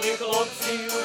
Nickelodeon.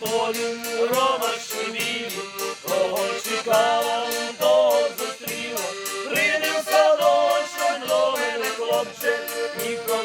полі ромашки білі, того чекала, того зустріла, прийде в садочок ноги не хлопче, ніколи.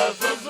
love of